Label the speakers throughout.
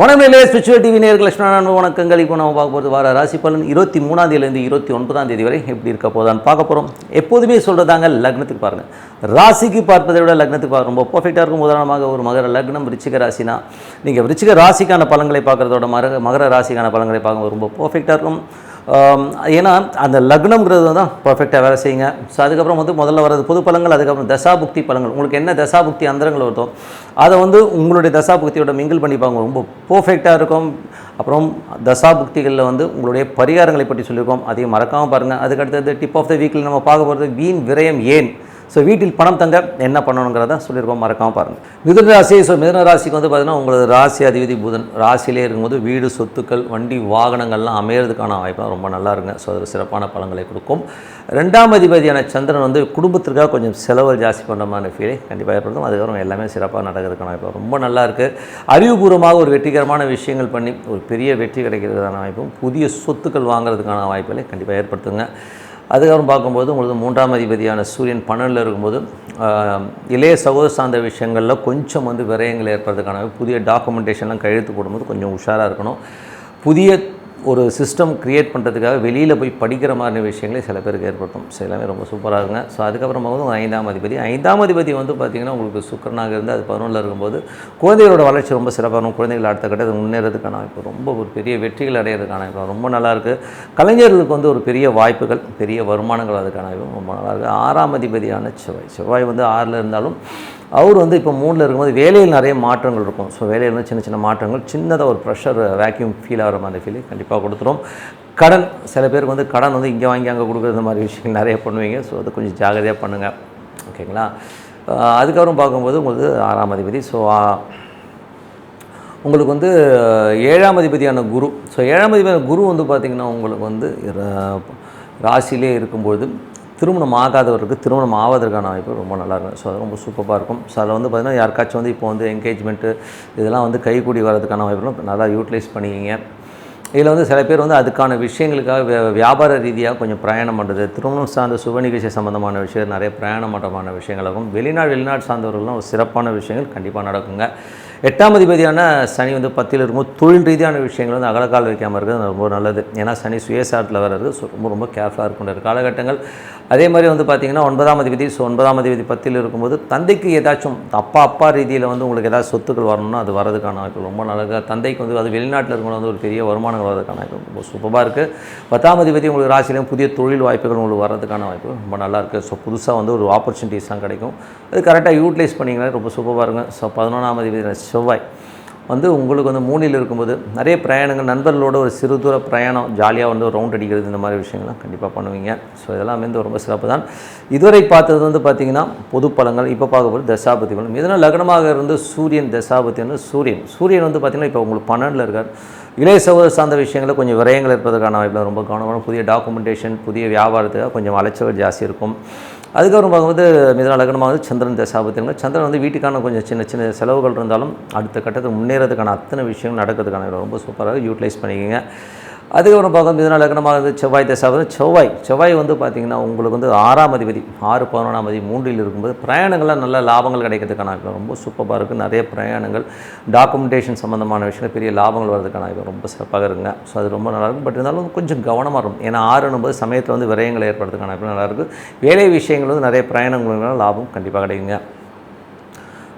Speaker 1: வணக்கம் நிலைய spiritual TV நேர்கள் லட்சுமணன் வணக்கங்கள். இப்போ நம்ம பார்க்க போகிறது வார ராசி பலன் இருபத்தி மூணாம் தேதியிலேருந்து இருபத்தி ஒன்பதாம் தேதி வரை எப்படி இருக்க போதான்னு பார்க்க போகிறோம் எப்போதுமே சொல்கிறதாங்க லக்னத்துக்கு பாருங்கள் ராசிக்கு பார்ப்பதை விட லக்னத்துக்கு பார்க்க ரொம்ப பர்ஃபெக்டாக இருக்கும். உதாரணமாக ஒரு மகர லக்னம் ரிச்சிக ராசினா நீங்கள் ரிச்சிக ராசிக்கான பலன்களை பார்க்குறதோட மகர மகர ராசிக்கான பலன்களை பார்க்கும்போது ரொம்ப பர்ஃபெக்டாக இருக்கும். ஏன்னா அந்த லக்னம்ங்கிறது தான் பர்ஃபெக்டாக வேலை செய்யுங்க. ஸோ அதுக்கப்புறம் வந்து முதல்ல வரது பொது பழங்கள் அதுக்கப்புறம் தசாபுக்தி பழங்கள். உங்களுக்கு என்ன தசாபுக்தி அந்தரங்கள் வருதோ அதை வந்து உங்களுடைய தசாபுக்தியோட மிங்கிள் பண்ணிப்பாங்க ரொம்ப பர்ஃபெக்டாக இருக்கும். அப்புறம் தசாபுக்திகளில் வந்து உங்களுடைய பரிகாரங்களை பற்றி சொல்லியிருக்கோம். அதையும் மறக்காமல் பாருங்கள் அதுக்கடுத்தது டிப் ஆஃப் த வீக்கில் நம்ம பார்க்க போகிறது வீண் விரயம் ஏன்? ஸோ வீட்டில் பணம் தங்க என்ன பண்ணணுங்கிறத சொல்லியிருக்கோம் மறக்காமல் பாருங்கள் மிதுன ராசி ஸோ மிதுன ராசிக்கு வந்து பார்த்தீங்கன்னா உங்களது ராசி அதிபதி புதன். ராசியிலே இருக்கும்போது வீடு சொத்துக்கள் வண்டி வாகனங்கள்லாம் அமையிறதுக்கான வாய்ப்பு ரொம்ப நல்லா இருங்க ஸோ அது சிறப்பான பலன்களை கொடுக்கும். ரெண்டாம் அதிபதியான சந்திரன் வந்து குடும்பத்திற்காக கொஞ்சம் செலவு ஜாஸ்தி பண்ணுற மாதிரி ஃபீலை கண்டிப்பாக ஏற்படுத்தும். அதுக்கப்புறம் எல்லாமே சிறப்பாக நடக்கிறதுக்கான வாய்ப்பு ரொம்ப நல்லா இருக்குது அறிவுபூர்வமாக ஒரு வெற்றிகரமான விஷயங்கள் பண்ணி ஒரு பெரிய வெற்றி கிடைக்கிறதுக்கான வாய்ப்பும் புதிய சொத்துக்கள் வாங்குறதுக்கான வாய்ப்புகளை கண்டிப்பாக ஏற்படுத்துங்க. அதுக்கப்புறம் பார்க்கும்போது உங்களுக்கு மூன்றாம் அதிபதியான சூரியன் பன்னெண்டில் இருக்கும்போது இளைய சகோதர சார்ந்த விஷயங்களில் கொஞ்சம் வந்து விரயங்கள் ஏற்படுறதுக்கான புதிய டாக்குமெண்டேஷன்லாம் கையெழுத்து போடும்போது கொஞ்சம் உஷாராக இருக்கணும். புதிய ஒரு சிஸ்டம் க்ரியேட் பண்ணுறதுக்காக வெளியில் போய் படிக்கிற மாதிரி விஷயங்களே சில பேருக்கு ஏற்படுத்தும். ஸோ எல்லாமே ரொம்ப சூப்பராக இருக்குங்க. ஸோ அதுக்கப்புறமா வந்து ஐந்தாம் அதிபதி. ஐந்தாம் அதிபதி வந்து பார்த்திங்கன்னா உங்களுக்கு சுக்கரனாக இருந்து அது பதினொன்றில் இருக்கும்போது குழந்தைகளோட வளர்ச்சி ரொம்ப சிறப்பாக இருக்கும். குழந்தைகள் அடுத்த கட்டத்துக்கு முன்னேறதுக்கான இப்போ ரொம்ப ஒரு பெரிய வெற்றிகள் அடையிறதுக்கான இப்போ ரொம்ப நல்லாயிருக்கு கலைஞர்களுக்கு வந்து ஒரு பெரிய வாய்ப்புகள் பெரிய வருமானங்கள் அதுக்கான வாய்ப்பு ரொம்ப நல்லா இருக்குது ஆறாம் அதிபதியான செவ்வாய். செவ்வாய் வந்து ஆறில் இருந்தாலும் அவர் வந்து இப்போ மூணில் இருக்கும்போது வேலையில் நிறைய மாற்றங்கள் இருக்கும். ஸோ வேலையில் வந்து சின்ன சின்ன மாற்றங்கள் சின்னதாக ஒரு ப்ரெஷர் வேக்யூம் ஃபீல் ஆகிற மாதிரி ஃபீல் கண்டிப்பாக கொடுத்துரும். கடன் சில பேருக்கு வந்து கடன் வந்து இங்கே வாங்கி அங்கே கொடுக்குறது மாதிரி விஷயங்கள் நிறைய பண்ணுவீங்க. ஸோ அது கொஞ்சம் ஜாகிரதையாக பண்ணுங்கள் ஓகேங்களா அதுக்கப்புறம் பார்க்கும்போது உங்களுக்கு ஆறாம் அதிபதி. ஸோ உங்களுக்கு வந்து ஏழாம் அதிபதியான குரு. ஸோ ஏழாம் அதிபதியான குரு வந்து பார்த்திங்கன்னா உங்களுக்கு வந்து ராசியிலே இருக்கும்பொழுது திருமணம் ஆகாதவருக்கு திருமணம் ஆவதற்கான வாய்ப்பு ரொம்ப நல்லா இருக்கும் ஸோ அது ரொம்ப சூப்பராக இருக்கும். ஸோ அதில் வந்து பார்த்திங்கன்னா யாருக்காச்சும் வந்து இப்போ வந்து என்கேஜ்மெண்ட்டு இதெல்லாம் வந்து கைகூடி வர்றதுக்கான வாய்ப்புகளும் நல்லா யூட்டிலைஸ் பண்ணிக்கிங்க. இதில் வந்து சில பேர் வந்து அதுக்கான விஷயங்களுக்காக வியாபார ரீதியாக கொஞ்சம் பிரயாணம் பண்ணுறது திருமணம் சார்ந்த சுப நிகழ்ச்சி சம்மந்தமான விஷயம் நிறைய பிரயாணம் பண்ணுறமான விஷயங்களாகும் வெளிநாடு வெளிநாடு சார்ந்தவர்களும் ஒரு சிறப்பான விஷயங்கள் கண்டிப்பாக நடக்குங்க. எட்டாம் அதிபதியான சனி வந்து பத்தில் இருக்கும்போது தொழில் ரீதியான விஷயங்கள் வந்து அகலக்கால் வைக்காமல் இருக்கிறது ரொம்ப நல்லது. ஏன்னா சனி சுயசாரத்தில் வர்றது ஸோ ரொம்ப ரொம்ப கேர்ஃபுல்லாக இருக்கின்ற காலகட்டங்கள். அதே மாதிரி வந்து பார்த்திங்கன்னா ஒன்பதாம் அதிபதி ஸோ ஒன்பதாம் அதிபதி பத்தில் இருக்கும்போது தந்தைக்கு ஏதாச்சும் அப்பா அப்பா ரீதியில் வந்து உங்களுக்கு ஏதாவது சொத்துக்கள் வரணும்னா அது வரதுக்கான வாய்ப்பு ரொம்ப நல்லது. தந்தைக்கு வந்து அது வெளிநாட்டில் இருக்கணும் வந்து ஒரு பெரிய வருமானங்கள் வரதுக்கான வாய்ப்பு ரொம்ப சூப்பராக இருக்குது பத்தாம் அதிபதி உங்களுக்கு ராசியிலையும் புதிய தொழில் வாய்ப்புகள் உங்களுக்கு வரதுக்கான வாய்ப்பு ரொம்ப நல்லா இருக்குது ஸோ புதுசாக வந்து ஒரு ஆப்பர்ச்சுனிட்டிஸ்லாம் கிடைக்கும். அது கரெக்டாக யூட்டிலைஸ் பண்ணிங்கன்னா ரொம்ப சூப்பராக இருக்கும். ஸோ பதினொன்றாம் அதிபதி செவ்வாய் வந்து உங்களுக்கு வந்து மூணில் இருக்கும்போது நிறைய பிரயாணங்கள் நண்பர்களோட ஒரு சிறு தூர பிரயாணம் ஜாலியாக வந்து ரவுண்ட் அடிக்கிறது இந்த மாதிரி விஷயங்கள்லாம் கண்டிப்பாக பண்ணுவீங்க. ஸோ இதெல்லாம் வந்து ரொம்ப சிறப்பு தான். இதுவரை பார்த்தது வந்து பார்த்திங்கன்னா பொது பழங்கள் இப்போ பார்க்க போகிறது தசாபதி பலன் இதனால் லக்னமாக இருந்து சூரியன் தசாபதி வந்து சூரியன். சூரியன் வந்து பார்த்திங்கன்னா இப்போ உங்களுக்கு பன்னெண்டில் இருக்கார். இளைய சகோதர சார்ந்த விஷயங்களில் கொஞ்சம் விரயங்கள் இருப்பதற்கான வாய்ப்பில் ரொம்ப கவனமான புதிய டாக்குமெண்டேஷன் புதிய வியாபாரத்துக்காக கொஞ்சம் அலைச்சல் ஜாஸ்தி இருக்கும். அதுக்கப்புறம் பார்க்கும்போது மிதன லக்னமாக வந்து சந்திரன் தசாபத்தியங்கள் சந்திரன் வந்து வீட்டுக்கான கொஞ்சம் சின்ன சின்ன செலவுகள் இருந்தாலும் அடுத்த கட்டத்துக்கு முன்னேறதுக்கான அத்தனை விஷயங்கள் நடக்கிறதுக்கான ரொம்ப சூப்பராக யூட்டிலைஸ் பண்ணிக்கோங்க. அதுக்கப்புறம் பார்க்கும் இதனால் லக்னமாக வந்து செவ்வாய் தசாவது செவ்வாய் செவ்வாய் வந்து பார்த்திங்கன்னா உங்களுக்கு வந்து ஆறாம் அதிபதி ஆறு பதினொன்றாம் அதிபதி மூன்றில் இருக்கும்போது பிரயாணங்கள்லாம் நல்ல லாபங்கள் கிடைக்கிறதுக்கான ரொம்ப சூப்பராக இருக்குது நிறைய பிரயாணங்கள் டாக்குமெண்டேஷன் சம்மந்தமான விஷயங்கள் பெரிய லாபங்கள் வரதுக்கான வாய்ப்பு ரொம்ப சிறப்பாக இருக்குங்க. ஸோ அது ரொம்ப நல்லாயிருக்கும் பட் இருந்தாலும் கொஞ்சம் கவனமாக இருக்கும் ஏன்னா ஆறுனும்போது சமயத்தில் வந்து விரயங்கள் ஏற்படுறதுக்கான நல்லாயிருக்கும் வேலை விஷயங்கள் வந்து நிறைய பிரயாணங்கள் லாபம் கண்டிப்பாக கிடைக்குங்க.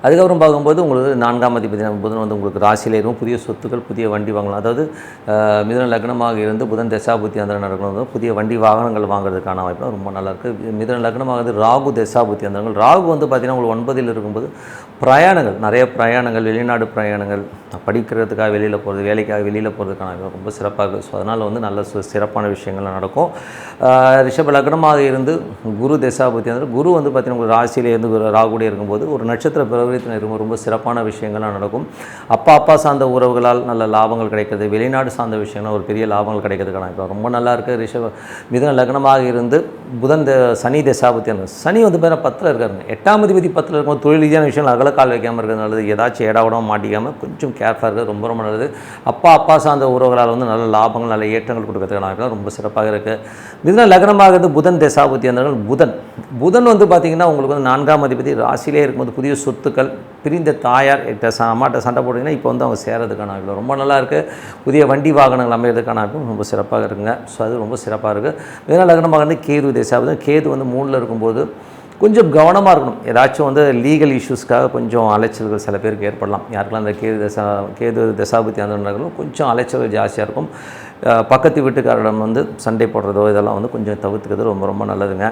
Speaker 1: அதுக்கப்புறம் பார்க்கும்போது உங்களுக்கு நான்காம் அதிபதி புதன் வந்து உங்களுக்கு ராசியில் இருக்கும் புதிய சொத்துக்கள் புதிய வண்டி வாங்கலாம். அதாவது மிதன லக்னமாக இருந்து புதன் தசாபுத்தி அந்த நடக்கணும். புதிய வண்டி வாகனங்கள் வாங்குறதுக்கான வாய்ப்பு ரொம்ப நல்லாயிருக்கு. மிதன லக்னமாக இருந்து ராகு தசாபுத்தி அந்த ராகு வந்து பார்த்திங்கன்னா உங்களுக்கு ஒன்பதில் இருக்கும்போது பிரயாணங்கள். நிறைய பிரயாணங்கள் வெளிநாடு பிரயாணங்கள். படிக்கிறதுக்காக வெளியில் போகிறது வேலைக்காக வெளியில் போகிறதுக்கான ரொம்ப சிறப்பாக இருக்குது ஸோ அதனால் வந்து நல்ல சு- சிறப்பான விஷயங்கள்லாம் நடக்கும். ரிஷப லக்னமாக இருந்து குரு தசாபுத்தி அந்த குரு வந்து பார்த்திங்கன்னா உங்களுக்கு ராசியிலேருந்து ராகுடைய இருக்கும்போது ஒரு நட்சத்திர பிறகு இருக்கும்போது ரொம்ப சிறப்பான விஷயங்கள்லாம் நடக்கும். அப்பா அப்பா சார்ந்த உறவுகளால் நல்ல லாபங்கள் கிடைக்கிறது. வெளிநாடு சார்ந்த விஷயங்கள் ஒரு பெரிய லாபங்கள் கிடைக்கிறதுக்கான இப்போ ரொம்ப நல்லா இருக்குது ரிஷப. மிதுன லக்னமாக இருந்து புதன் சனி தசாபத்தி அந்த சனி வந்து பேர பத்தில் இருக்காருங்க. எட்டாம் அதிபதி பத்தில் இருக்கும்போது தொழில் ரீதியான விஷயங்கள் அகலக்கால் வைக்காமல் இருக்கிறது நல்லது. ஏதாச்சும் ஏடாவிடாம மாட்டிக்காமல் கொஞ்சம் கேர்ஃபுல்லாக இருக்கிறது ரொம்ப ரொம்ப நல்லது. அப்பா அப்பா சார்ந்த உறவுகளால் வந்து நல்ல லாபங்கள் நல்ல ஏற்றங்கள் கொடுக்கறதுக்கான ரொம்ப சிறப்பாக இருக்குது மிதுன லக்னமாகிறது புதன் தசாபத்தி அந்த புதன். புதன் வந்து பார்த்திங்கன்னா உங்களுக்கு வந்து நான்காம் அதிபதி ராசியிலே இருக்கும்போது புதிய சொத்துக்கள் பிரிந்த தாயார் கிட்ட ச அம்மாட்ட சண்டை போட்டிங்கன்னா இப்போ வந்து அவங்க சேரதுக்கான வாய்ப்பு ரொம்ப நல்லா இருக்குது புதிய வண்டி வாகனங்கள் அமைகிறதுக்கான வாய்ப்பும் ரொம்ப சிறப்பாக இருக்குங்க. ஸோ அது ரொம்ப சிறப்பாக இருக்குது மிக லக்னமாக வந்து கேது தசாபதி. கேது வந்து மூணில் இருக்கும்போது கொஞ்சம் கவனமாக இருக்கணும். ஏதாச்சும் வந்து லீகல் இஷ்யூஸ்க்காக கொஞ்சம் அலைச்சல்கள் சில பேருக்கு ஏற்படலாம். யாருக்கெல்லாம் அந்த கேது தசா கேது தசாபதி அந்த கொஞ்சம் அலைச்சல்கள் ஜாஸ்தியாக இருக்கும். பக்கத்து வீட்டுக்காரிடம் வந்து சண்டை போடுறதோ இதெல்லாம் வந்து கொஞ்சம் தவிர்த்துக்கிறது ரொம்ப ரொம்ப நல்லதுங்க.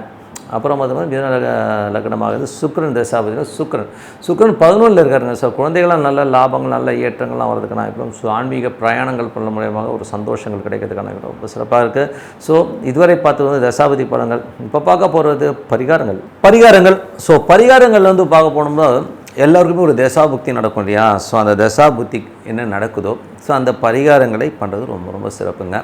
Speaker 1: அப்புறம் பார்த்தோம்னா மிதுன லக லக்னமாகுது சுக்கிரன் பார்த்தீங்கன்னா சுக்கரன். சுக்கரன் பதினொன்றில் இருக்காருங்க ஸோ குழந்தைகளாம் நல்ல லாபங்கள் நல்ல ஏற்றங்கள்லாம் வர்றதுக்கான இப்போ ஸோ ஆன்மீக பிரயாணங்கள் பண்ண மூலயமாக ஒரு சந்தோஷங்கள் கிடைக்கிறதுக்கான ரொம்ப சிறப்பாக இருக்குது ஸோ இதுவரை பார்த்தது வந்து தசாபதி படங்கள். இப்போ பார்க்க போகிறது பரிகாரங்கள். பரிகாரங்கள். ஸோ பரிகாரங்கள் வந்து பார்க்க போனோம்னா எல்லாருக்குமே ஒரு தசாபுக்தி நடக்கும் இல்லையா? ஸோ அந்த தசாபுக்தி என்ன நடக்குதோ ஸோ அந்த பரிகாரங்களை பண்ணுறது ரொம்ப ரொம்ப சிறப்புங்க.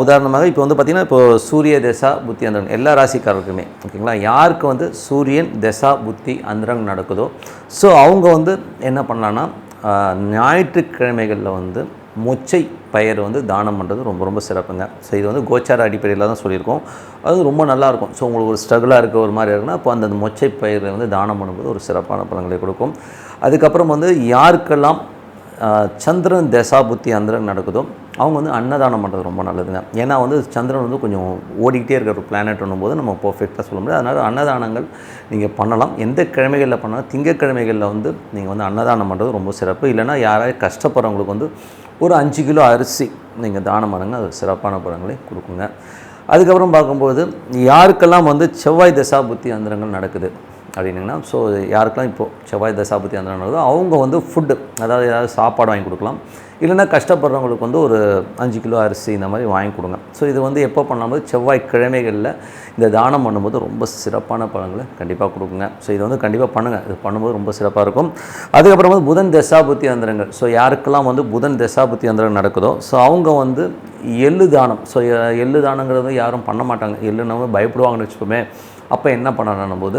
Speaker 1: உதாரணமாக இப்போ வந்து பார்த்திங்கன்னா இப்போ சூரிய தசா புத்தி அந்தரன் எல்லா ராசிக்காரருக்குமே ஓகேங்களா? யாருக்கு வந்து சூரியன் தசா புத்தி அந்தரன் நடக்குதோ? ஸோ அவங்க வந்து என்ன பண்ணலான்னா ஞாயிற்றுக்கிழமைகளில் வந்து மொச்சை பயிர் வந்து தானம் பண்ணுறது ரொம்ப ரொம்ப சிறப்புங்க. ஸோ இது வந்து கோச்சார அடிப்படையில் தான் சொல்லியிருக்கோம். அது ரொம்ப நல்லாயிருக்கும். ஸோ உங்களுக்கு ஒரு ஸ்ட்ரகிளாக இருக்க ஒரு மாதிரி இருக்குன்னா அப்போ அந்த மொச்சை பயிரை வந்து தானம் பண்ணும்போது ஒரு சிறப்பான பலன்களை கொடுக்கும். அதுக்கப்புறம் வந்து யாருக்கெல்லாம் சந்திரன் தசா புத்தி அந்தரன் நடக்குதோ அவங்க வந்து அன்னதானம் பண்ணுறது ரொம்ப நல்லதுங்க. ஏன்னா வந்து சந்திரன் வந்து கொஞ்சம் ஓடிக்கிட்டே இருக்கிற ஒரு பிளானட் போது நம்ம பர்ஃபெக்டாக சொல்ல முடியாது. அதனால் அன்னதானங்கள் நீங்கள் பண்ணலாம். எந்த கிழமைகளில் பண்ணாலும் திங்கக்கிழமைகளில் வந்து நீங்கள் வந்து அன்னதானம் பண்ணுறது ரொம்ப சிறப்பு. இல்லைன்னா யாராவது கஷ்டப்படுறவங்களுக்கு வந்து ஒரு அஞ்சு கிலோ அரிசி நீங்கள் தானம் பண்ணுங்க. அது சிறப்பான பலன்களை கொடுக்குங்க. அதுக்கப்புறம் பார்க்கும்போது யாருக்கெல்லாம் வந்து செவ்வாய் தசா புத்தி அந்தரங்கள் நடக்குது? அப்படின்னீங்கன்னா ஸோ யாருக்கெல்லாம் இப்போது செவ்வாய் தசாபதி அந்த நடக்குதோ அவங்க வந்து ஃபுட்டு அதாவது ஏதாவது சாப்பாடு வாங்கி கொடுக்கலாம். இல்லைன்னா கஷ்டப்படுறவங்களுக்கு வந்து ஒரு அஞ்சு கிலோ அரிசி இந்த மாதிரி வாங்கி கொடுங்க. ஸோ இது வந்து எப்போ பண்ணும்போது செவ்வாய் கிழமைகளில் இந்த தானம் பண்ணும்போது ரொம்ப சிறப்பான பழங்களை கண்டிப்பாக கொடுக்குங்க. ஸோ இது வந்து கண்டிப்பாக பண்ணுங்கள் இது பண்ணும்போது ரொம்ப சிறப்பாக இருக்கும். அதுக்கப்புறம் வந்து புதன் தசாபுத்தி அந்தரங்கள். ஸோ யாருக்கெல்லாம் வந்து புதன் தசாபுத்தி அந்தரங்கள் நடக்குதோ ஸோ அவங்க வந்து எள்ளு தானம். ஸோ எள்ளு தானங்கிறது யாரும் பண்ண மாட்டாங்க. எள்ளுனவங்க பயப்படுவாங்கன்னு வச்சுக்கோமே. அப்போ என்ன பண்ணணும் போது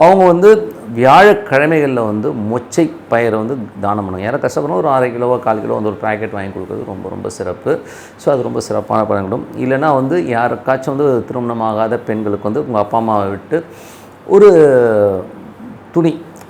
Speaker 1: அவங்க வந்து வியாழக்கிழமைகளில் வந்து மொச்சை பயிரை வந்து தானம் பண்ணுவாங்க. யாரும் கஷ்டப்படும் ஒரு அரை கிலோவோ கால் கிலோ வந்து ஒரு பேக்கெட் வாங்கி கொடுக்குறது ரொம்ப ரொம்ப சிறப்பு. ஸோ அது ரொம்ப சிறப்பான பழங்கிடும் இல்லைன்னா வந்து யாருக்காச்சும் வந்து திருமணமாகாத பெண்களுக்கு வந்து உங்கள் அப்பா அம்மாவை விட்டு ஒரு துணி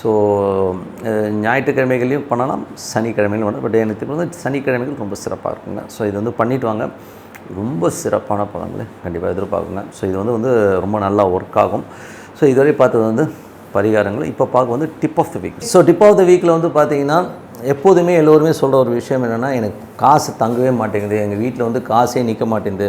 Speaker 1: ஸோ uh, ஞாயிற்றுக்கிழமைகளையும் பண்ணலாம் சனிக்கிழமையிலும் பண்ணலாம். பட் எனக்கு வந்து சனிக்கிழமைகள் ரொம்ப சிறப்பாக இருக்குங்க. ஸோ இது வந்து பண்ணிவிட்டு வாங்க. ரொம்ப சிறப்பான பலன்களை கண்டிப்பாக எதிர்பார்க்குங்க. ஸோ இது வந்து வந்து ரொம்ப நல்லா ஒர்க் ஆகும். ஸோ இதுவரை பார்த்தது வந்து பரிகாரங்கள். இப்போ பார்க்க வந்து tip of the week so tip of the வீக்கில் வந்து பார்த்தீங்கன்னா எப்போதுமே எல்லோருமே சொல்கிற ஒரு விஷயம் என்னென்னா எனக்கு காசு தங்கவே மாட்டேங்குது. எங்கள் வீட்டில் வந்து காசே நிற்க மாட்டேங்குது.